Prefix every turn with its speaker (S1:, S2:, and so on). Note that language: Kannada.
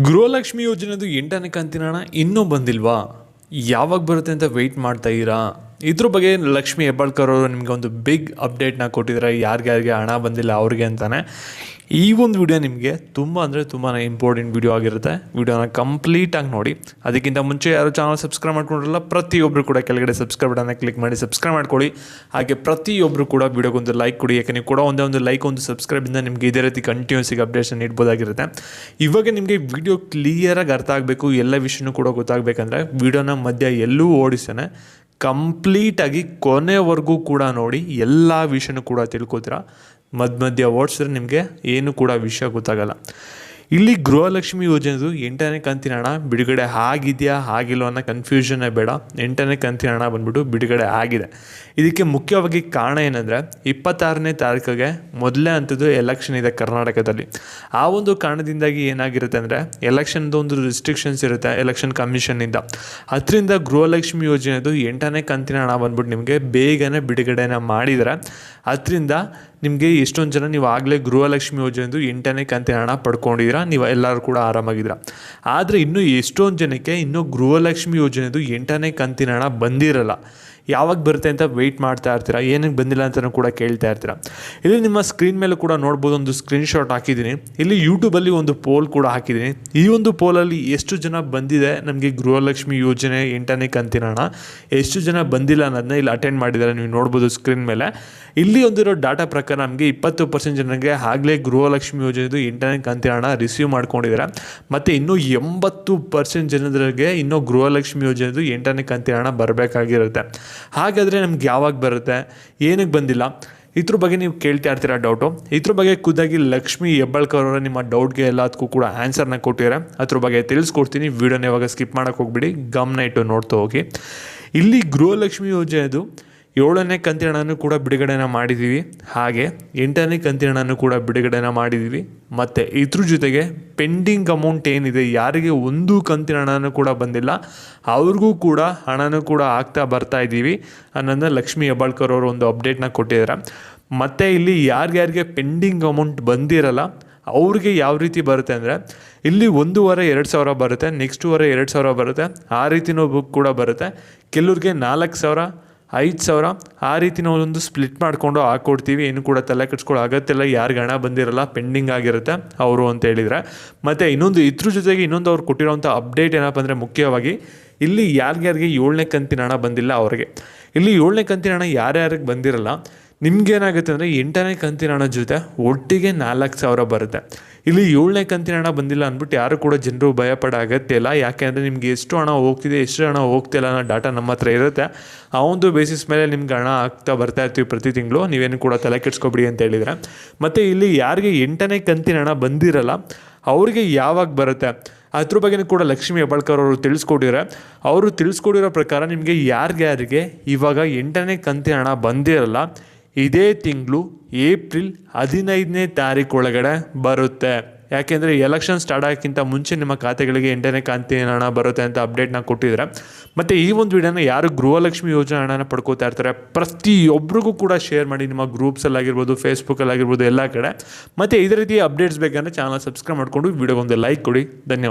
S1: ಗೃಹಲಕ್ಷ್ಮಿ ಯೋಜನೆದು ಎಂಟನೇ ಕಂತಿನ ಹಣ ಇನ್ನೂ ಬಂದಿಲ್ವಾ? ಯಾವಾಗ ಬರುತ್ತೆ ಅಂತ ವೆಯ್ಟ್ ಮಾಡ್ತಾ ಇದ್ದೀರಾ? ಇದ್ರ ಬಗ್ಗೆ ಲಕ್ಷ್ಮಿ ಹೆಬ್ಬಾಳ್ಕರ್ ಅವರು ನಿಮಗೆ ಒಂದು ಬಿಗ್ ಅಪ್ಡೇಟ್ನ ಕೊಟ್ಟಿದ್ದಾರೆ ಯಾರ್ಯಾರಿಗೆ ಹಣ ಬಂದಿಲ್ಲ ಅವ್ರಿಗೆ ಅಂತಾನೆ. ಈ ಒಂದು ವಿಡಿಯೋ ನಿಮಗೆ ತುಂಬ ಅಂದರೆ ತುಂಬಾ ಇಂಪಾರ್ಟೆಂಟ್ ವಿಡಿಯೋ ಆಗಿರುತ್ತೆ. ವಿಡಿಯೋನ ಕಂಪ್ಲೀಟಾಗಿ ನೋಡಿ. ಅದಕ್ಕಿಂತ ಮುಂಚೆ ಯಾರು ಚಾನಲ್ ಸಬ್ಸ್ಕ್ರೈಬ್ ಮಾಡ್ಕೊಂಡಿರಲ್ಲ ಪ್ರತಿಯೊಬ್ಬರು ಕೂಡ ಕೆಳಗಡೆ ಸಬ್ಸ್ಕ್ರೈಬ್ ಬಟನ್ನ ಕ್ಲಿಕ್ ಮಾಡಿ ಸಬ್ಸ್ಕ್ರೈಬ್ ಮಾಡ್ಕೊಳ್ಳಿ. ಹಾಗೆ ಪ್ರತಿಯೊಬ್ಬರು ಕೂಡ ವಿಡಿಯೋಗೊಂದು ಲೈಕ್ ಕೊಡಿ. ಯಾಕೆ ನೀವು ಕೂಡ ಒಂದೇ ಒಂದು ಲೈಕ್ ಒಂದು ಸಬ್ಸ್ಕ್ರೈಬಿಂದ ನಿಮಗೆ ಇದೇ ರೀತಿ ಕಂಟಿನ್ಯೂಸ್ ಆಗಿ ಅಪ್ಡೇಷನ್ ನೀಡ್ಬೋದಾಗಿರುತ್ತೆ. ಇವಾಗ ನಿಮಗೆ ವಿಡಿಯೋ ಕ್ಲಿಯರಾಗಿ ಅರ್ಥ ಆಗಬೇಕು, ಎಲ್ಲ ವಿಷಯನೂ ಕೂಡ ಗೊತ್ತಾಗಬೇಕಂದ್ರೆ ವಿಡಿಯೋನ ಮಧ್ಯ ಎಲ್ಲೂ ಓಡಿಸ್ತಾನೆ ಕಂಪ್ಲೀಟಾಗಿ ಕೊನೆವರೆಗೂ ಕೂಡ ನೋಡಿ ಎಲ್ಲ ವಿಷಯನೂ ಕೂಡ ತಿಳ್ಕೊತೀರಾ? ಮಧ್ಯ ಮಧ್ಯ ಓಡಿಸಿದ್ರೆ ನಿಮಗೆ ಏನು ಕೂಡ ವಿಷಯ ಗೊತ್ತಾಗಲ್ಲ. ಇಲ್ಲಿ ಗೃಹಲಕ್ಷ್ಮಿ ಯೋಜನೆದು ಎಂಟನೇ ಕಂತಿನ ಹಣ ಬಿಡುಗಡೆ ಆಗಿದೆಯಾ ಆಗಿಲ್ಲೋ ಅನ್ನೋ ಕನ್ಫ್ಯೂಷನ್ನೇ ಬೇಡ. ಎಂಟನೇ ಕಂತಿನ ಹಣ ಬಂದ್ಬಿಟ್ಟು ಬಿಡುಗಡೆ ಆಗಿದೆ. ಇದಕ್ಕೆ ಮುಖ್ಯವಾಗಿ ಕಾರಣ ಏನಂದರೆ, ಇಪ್ಪತ್ತಾರನೇ ತಾರೀಕಿಗೆ ಮೊದಲೇ ಹಂತದ್ದು ಎಲೆಕ್ಷನ್ ಇದೆ ಕರ್ನಾಟಕದಲ್ಲಿ. ಆ ಒಂದು ಕಾರಣದಿಂದಾಗಿ ಏನಾಗಿರುತ್ತೆ ಅಂದರೆ ಎಲೆಕ್ಷನ್ದು ಒಂದು ರಿಸ್ಟ್ರಿಕ್ಷನ್ಸ್ ಇರುತ್ತೆ ಎಲೆಕ್ಷನ್ ಕಮಿಷನ್ನಿಂದ ಅದರಿಂದ ಗೃಹಲಕ್ಷ್ಮಿ ಯೋಜನೆದು ಎಂಟನೇ ಕಂತಿನ ಹಣ ಬಂದ್ಬಿಟ್ಟು ನಿಮಗೆ ಬೇಗನೆ ಬಿಡುಗಡೆನ ಮಾಡಿದರೆ ಅದರಿಂದ ನಿಮಗೆ ಎಷ್ಟೊಂದು ಜನ ನೀವು ಆಗಲೇ ಗೃಹಲಕ್ಷ್ಮಿ ಯೋಜನೆದು ಎಂಟನೇ ಕಂತಿನ ಹಣ ಪಡ್ಕೊಂಡಿದ್ದೀರಾ, ನೀವು ಎಲ್ಲರೂ ಕೂಡ ಆರಾಮಾಗಿದ್ದೀರಾ? ಆದರೆ ಇನ್ನೂ ಎಷ್ಟೊಂದು ಜನಕ್ಕೆ ಇನ್ನೂ ಗೃಹಲಕ್ಷ್ಮಿ ಯೋಜನೆದು ಎಂಟನೇ ಕಂತಿನ ಹಣ ಬಂದಿರಲ್ಲ. ಯಾವಾಗ ಬರುತ್ತೆ ಅಂತ ವೆಯ್ಟ್ ಮಾಡ್ತಾ ಇರ್ತೀರಾ? ಏನಕ್ಕೆ ಬಂದಿಲ್ಲ ಅಂತಲೂ ಕೂಡ ಕೇಳ್ತಾ ಇರ್ತೀರಾ? ಇಲ್ಲಿ ನಿಮ್ಮ ಸ್ಕ್ರೀನ್ ಮೇಲೆ ಕೂಡ ನೋಡ್ಬೋದು, ಒಂದು ಸ್ಕ್ರೀನ್ ಶಾಟ್ ಹಾಕಿದ್ದೀನಿ. ಇಲ್ಲಿ ಯೂಟ್ಯೂಬಲ್ಲಿ ಒಂದು ಪೋಲ್ ಕೂಡ ಹಾಕಿದ್ದೀನಿ. ಈ ಒಂದು ಪೋಲಲ್ಲಿ ಎಷ್ಟು ಜನ ಬಂದಿದೆ ನಮಗೆ ಗೃಹಲಕ್ಷ್ಮಿ ಯೋಜನೆ ಎಂಟನೇ ಕಂತಿನ ಹಣ? ಎಷ್ಟು ಜನ ಬಂದಿಲ್ಲ ಅನ್ನೋದನ್ನ ಇಲ್ಲಿ ಅಟೆಂಡ್ ಮಾಡಿದ್ದಾರೆ, ನೀವು ನೋಡ್ಬೋದು ಸ್ಕ್ರೀನ್ ಮೇಲೆ. ಇಲ್ಲಿ ಒಂದಿರೋ ಡಾಟಾ ಪ್ರಕಾರ ನಮಗೆ ಇಪ್ಪತ್ತು ಪರ್ಸೆಂಟ್ ಜನರಿಗೆ ಆಗಲೇ ಗೃಹಲಕ್ಷ್ಮಿ ಯೋಜನೆದು ಎಂಟನೇ ಕಂತಿನ ಹಣ ರಿಸೀವ್ ಮಾಡ್ಕೊಂಡಿದ್ದಾರೆ. ಮತ್ತು ಇನ್ನೂ ಎಂಬತ್ತು ಪರ್ಸೆಂಟ್ ಜನರಿಗೆ ಇನ್ನೂ ಗೃಹಲಕ್ಷ್ಮಿ ಯೋಜನೆದು ಎಂಟನೇ ಕಂತಿನ ಹಣ ಬರಬೇಕಾಗಿರುತ್ತೆ. ಹಾಗಾದರೆ ನಮ್ಗೆ ಯಾವಾಗ ಬರುತ್ತೆ? ಏನಕ್ಕೆ ಬಂದಿಲ್ಲ? ಇದ್ರ ಬಗ್ಗೆ ನೀವು ಕೇಳ್ತಾ ಇರ್ತೀರಾ ಡೌಟು? ಇದ್ರ ಬಗ್ಗೆ ಖುದ್ದಾಗಿ ಲಕ್ಷ್ಮಿ ಹೆಬ್ಬಾಳ್ಕರ್ ಅವರ ನಿಮ್ಮ ಡೌಟ್ಗೆ ಎಲ್ಲದಕ್ಕೂ ಕೂಡ ಆನ್ಸರ್ನ ಕೊಟ್ಟಿದ್ದಾರೆ. ಅದ್ರ ಬಗ್ಗೆ ತಿಳಿಸ್ಕೊಡ್ತೀನಿ. ವೀಡಿಯೋನ ಇವಾಗ ಸ್ಕಿಪ್ ಮಾಡೋಕ್ಕೆ ಹೋಗ್ಬಿಡಿ. ಗಮನ ಇಟ್ಟು ನೋಡ್ತಾ ಹೋಗಿ. ಇಲ್ಲಿ ಗೃಹಲಕ್ಷ್ಮಿ ಯೋಜನೆದು ಏಳನೇ ಕಂತಿನ ಹಣನೂ ಕೂಡ ಬಿಡುಗಡೆನ ಮಾಡಿದ್ದೀವಿ. ಹಾಗೆ ಎಂಟನೇ ಕಂತಿನ ಹಣನೂ ಕೂಡ ಬಿಡುಗಡೆನ ಮಾಡಿದ್ದೀವಿ. ಮತ್ತು ಇದ್ರ ಜೊತೆಗೆ ಪೆಂಡಿಂಗ್ ಅಮೌಂಟ್ ಏನಿದೆ, ಯಾರಿಗೆ ಒಂದು ಕಂತಿನ ಹಣನೂ ಕೂಡ ಬಂದಿಲ್ಲ, ಅವ್ರಿಗೂ ಕೂಡ ಹಣನೂ ಕೂಡ ಆಗ್ತಾ ಬರ್ತಾ ಇದ್ದೀವಿ. ಅನ್ನೋದನ್ನ ಲಕ್ಷ್ಮಿ ಹೆಬ್ಬಾಳ್ಕರ್ ಅವರು ಒಂದು ಅಪ್ಡೇಟ್ನ ಕೊಟ್ಟಿದ್ದಾರೆ. ಮತ್ತು ಇಲ್ಲಿ ಯಾರ್ಯಾರಿಗೆ ಪೆಂಡಿಂಗ್ ಅಮೌಂಟ್ ಬಂದಿರಲ್ಲ, ಅವ್ರಿಗೆ ಯಾವ ರೀತಿ ಬರುತ್ತೆ ಅಂದರೆ, ಇಲ್ಲಿ ಒಂದೂವರೆ, ಎರಡು ಸಾವಿರ ಬರುತ್ತೆ ನೆಕ್ಸ್ಟ್ ವಾರ ಎರಡು ಸಾವಿರ ಬರುತ್ತೆ, ಆ ರೀತಿನೂ ಬುಕ್ ಕೂಡ ಬರುತ್ತೆ. ಕೆಲವ್ರಿಗೆ ನಾಲ್ಕು ಸಾವಿರ ಐದು ಸಾವಿರ. ಆ ರೀತಿ ನಾವು ಒಂದು ಸ್ಪ್ಲಿಟ್ ಮಾಡಿಕೊಂಡು ಹಾಕ್ಕೊಡ್ತೀವಿ ಏನು ಕೂಡ ತಲೆ ಕೆಡ್ಸ್ಕೊಳ್ಳೋ ಅಗತ್ಯ ಇಲ್ಲ ಯಾರಿಗೆ ಹಣ ಬಂದಿರಲ್ಲ ಪೆಂಡಿಂಗ್ ಆಗಿರುತ್ತೆ ಅವರು ಅಂತ ಹೇಳಿದರೆ. ಮತ್ತು ಇನ್ನೊಂದು ಇದ್ರ ಜೊತೆಗೆ ಇನ್ನೊಂದು ಅವ್ರು ಕೊಟ್ಟಿರೋಂಥ ಅಪ್ಡೇಟ್ ಏನಪ್ಪ ಅಂದರೆ ಮುಖ್ಯವಾಗಿ ಇಲ್ಲಿ ಯಾರ್ಯಾರಿಗೆ ಏಳನೇ ಕಂತಿನ ಹಣ ಬಂದಿಲ್ಲ ಅವರಿಗೆ. ಇಲ್ಲಿ ಏಳನೇ ಕಂತಿನ ಹಣ ಯಾರ್ಯಾರಿಗೆ ಬಂದಿರಲ್ಲ ನಿಮ್ಗೇನಾಗುತ್ತೆ ಅಂದರೆ ಎಂಟನೇ ಕಂತಿನ ಹಣ ಜೊತೆ ಒಟ್ಟಿಗೆ ನಾಲ್ಕು ಸಾವಿರ ಬರುತ್ತೆ. ಇಲ್ಲಿ ಏಳನೇ ಕಂತಿನ ಹಣ ಬಂದಿಲ್ಲ ಅಂದ್ಬಿಟ್ಟು ಯಾರು ಕೂಡ ಜನರು ಭಯಪಡೋ ಅಗತ್ಯ ಇಲ್ಲ. ಯಾಕೆ ಅಂದರೆ ನಿಮ್ಗೆ ಎಷ್ಟು ಹಣ ಹೋಗ್ತಿದೆ, ಎಷ್ಟು ಹಣ ಹೋಗ್ತಿಲ್ಲ ಅನ್ನೋ ಡಾಟಾ ನಮ್ಮ ಹತ್ರ ಇರುತ್ತೆ. ಆ ಒಂದು ಬೇಸಿಸ್ ಮೇಲೆ ನಿಮ್ಗೆ ಹಣ ಆಗ್ತಾ ಬರ್ತಾ ಇರ್ತೀವಿ ಪ್ರತಿ ತಿಂಗಳು. ನೀವೇನು ಕೂಡ ತಲೆ ಕೆಡ್ಸ್ಕೊಬಿಡಿ ಅಂತ ಹೇಳಿದರೆ. ಮತ್ತು ಇಲ್ಲಿ ಯಾರಿಗೆ ಎಂಟನೇ ಕಂತಿನ ಹಣ ಬಂದಿರಲ್ಲ, ಅವ್ರಿಗೆ ಯಾವಾಗ ಬರುತ್ತೆ? ಅದ್ರ ಬಗ್ಗೆ ಕೂಡ ಲಕ್ಷ್ಮೀ ಹೆಬ್ಬಾಳ್ಕರ್ ಅವರು ತಿಳಿಸ್ಕೊಟ್ಟಿದ್ದಾರೆ. ಅವರು ತಿಳಿಸ್ಕೊಟ್ಟಿರೋ ಪ್ರಕಾರ ನಿಮಗೆ ಯಾರ್ಯಾರಿಗೆ ಇವಾಗ ಎಂಟನೇ ಕಂತಿನ ಹಣ ಬಂದಿರಲ್ಲ ಇದೇ ತಿಂಗಳು ಏಪ್ರಿಲ್ ಹದಿನೈದನೇ ತಾರೀಕು ಒಳಗಡೆ ಬರುತ್ತೆ. ಯಾಕೆಂದರೆ ಎಲೆಕ್ಷನ್ ಸ್ಟಾರ್ಟ್ ಆಗೋಕ್ಕಿಂತ ಮುಂಚೆ ನಿಮ್ಮ ಖಾತೆಗಳಿಗೆ ಎಂಟನೇ ಕಾಂತಿ ಹಣ ಬರುತ್ತೆ ಅಂತ ಅಪ್ಡೇಟ್ನ ಕೊಟ್ಟಿದ್ದಾರೆ ಮತ್ತು ಈ ಒಂದು ವಿಡಿಯೋನ ಯಾರು ಗೃಹಲಕ್ಷ್ಮಿ ಯೋಜನೆ ಹಣನ ಪಡ್ಕೋತಾ ಇರ್ತಾರೆ ಪ್ರತಿಯೊಬ್ಬರಿಗೂ ಕೂಡ ಶೇರ್ ಮಾಡಿ ನಿಮ್ಮ ಗ್ರೂಪ್ಸಲ್ಲಾಗಿರ್ಬೋದು ಫೇಸ್ಬುಕ್ಕಲ್ಲಾಗಿರ್ಬೋದು ಎಲ್ಲ ಕಡೆ. ಮತ್ತು ಇದೇ ರೀತಿ ಅಪ್ಡೇಟ್ಸ್ ಬೇಕಂದರೆ ಚಾನಲ್ ಸಬ್ಸ್ಕ್ರೈಬ್ ಮಾಡಿಕೊಂಡು ವಿಡಿಯೋಗೊಂದು ಲೈಕ್ ಕೊಡಿ. ಧನ್ಯವಾದ.